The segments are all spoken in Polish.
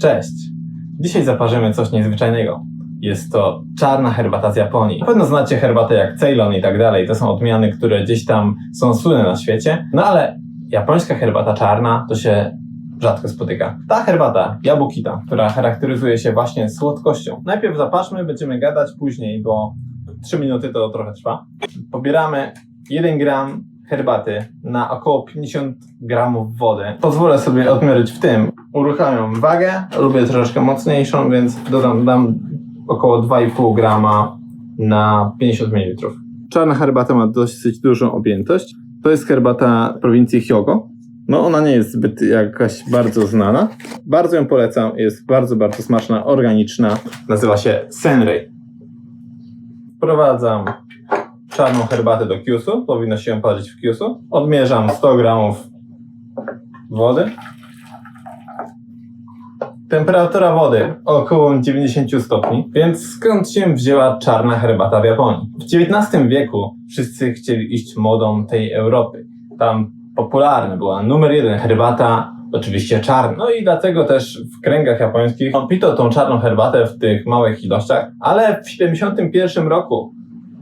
Cześć! Dzisiaj zaparzymy coś niezwyczajnego. Jest to czarna herbata z Japonii. Na pewno znacie herbatę jak Ceylon i tak dalej. To są odmiany, które gdzieś tam są słynne na świecie. No ale japońska herbata czarna to się rzadko spotyka. Ta herbata, Jabukita, która charakteryzuje się właśnie słodkością. Najpierw zapaszmy, będziemy gadać później, bo 3 minuty to trochę trwa. Pobieramy 1 gram herbaty na około 50 gramów wody. Pozwolę sobie odmierzyć w tym. Uruchamiam wagę, lubię troszeczkę mocniejszą, więc dodam dam około 2,5 grama na 50 ml. Czarna herbata ma dosyć dużą objętość. To jest herbata prowincji Hyogo. No ona nie jest zbyt jakaś bardzo znana. Bardzo ją polecam, jest bardzo, bardzo smaczna, organiczna. Nazywa się Senrei. Wprowadzam czarną herbatę do kiusu. Powinno się ją parzyć w kiusu. Odmierzam 100 gramów wody. Temperatura wody około 90 stopni, więc skąd się wzięła czarna herbata w Japonii? W XIX wieku wszyscy chcieli iść modą tej Europy. Tam popularna była numer jeden herbata, oczywiście czarna. No i dlatego też w kręgach japońskich pito tą czarną herbatę w tych małych ilościach, ale w 71 roku,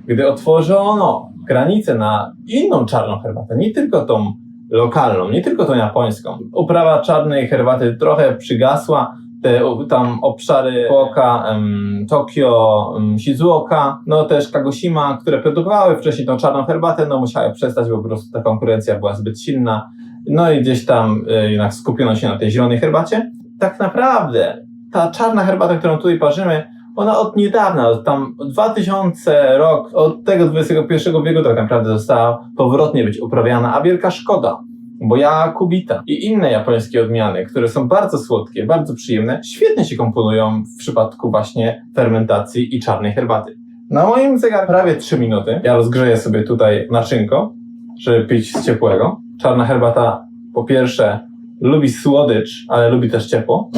gdy otworzono granice na inną czarną herbatę, nie tylko tą lokalną, nie tylko tą japońską. Uprawa czarnej herbaty trochę przygasła. Te tam obszary Fukuoka, em, Tokio, em, Shizuoka, no też Kagoshima, które produkowały wcześniej tą czarną herbatę, no musiały przestać, bo po prostu ta konkurencja była zbyt silna. No i gdzieś tam e, jednak skupiono się na tej zielonej herbacie. Tak naprawdę ta czarna herbata, którą tutaj parzymy, ona od niedawna, tam 2000 rok, od tego XXI wieku tak naprawdę została powrotnie być uprawiana, a wielka szkoda, bo Jakubita i inne japońskie odmiany, które są bardzo słodkie, bardzo przyjemne, świetnie się komponują w przypadku właśnie fermentacji i czarnej herbaty. Na moim zegarze prawie 3 minuty. Ja rozgrzeję sobie tutaj naczynko, żeby pić z ciepłego. Czarna herbata po pierwsze lubi słodycz, ale lubi też ciepło.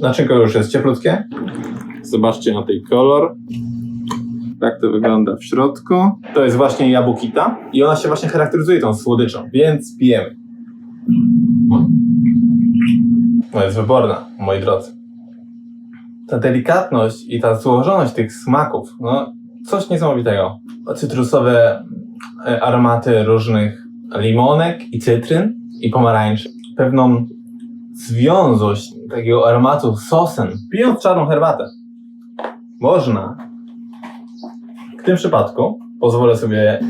Naczynko już jest cieplutkie. Zobaczcie na tej kolor. Tak to wygląda w środku. To jest właśnie jabukita i ona się właśnie charakteryzuje tą słodyczą, więc pijemy. No jest wyborna, moi drodzy. Ta delikatność i ta złożoność tych smaków, no coś niesamowitego. Cytrusowe e, aromaty różnych limonek i cytryn i pomarańczy. Pewną związość takiego aromatu z sosem, pijąc czarną herbatę. Można. W tym przypadku pozwolę sobie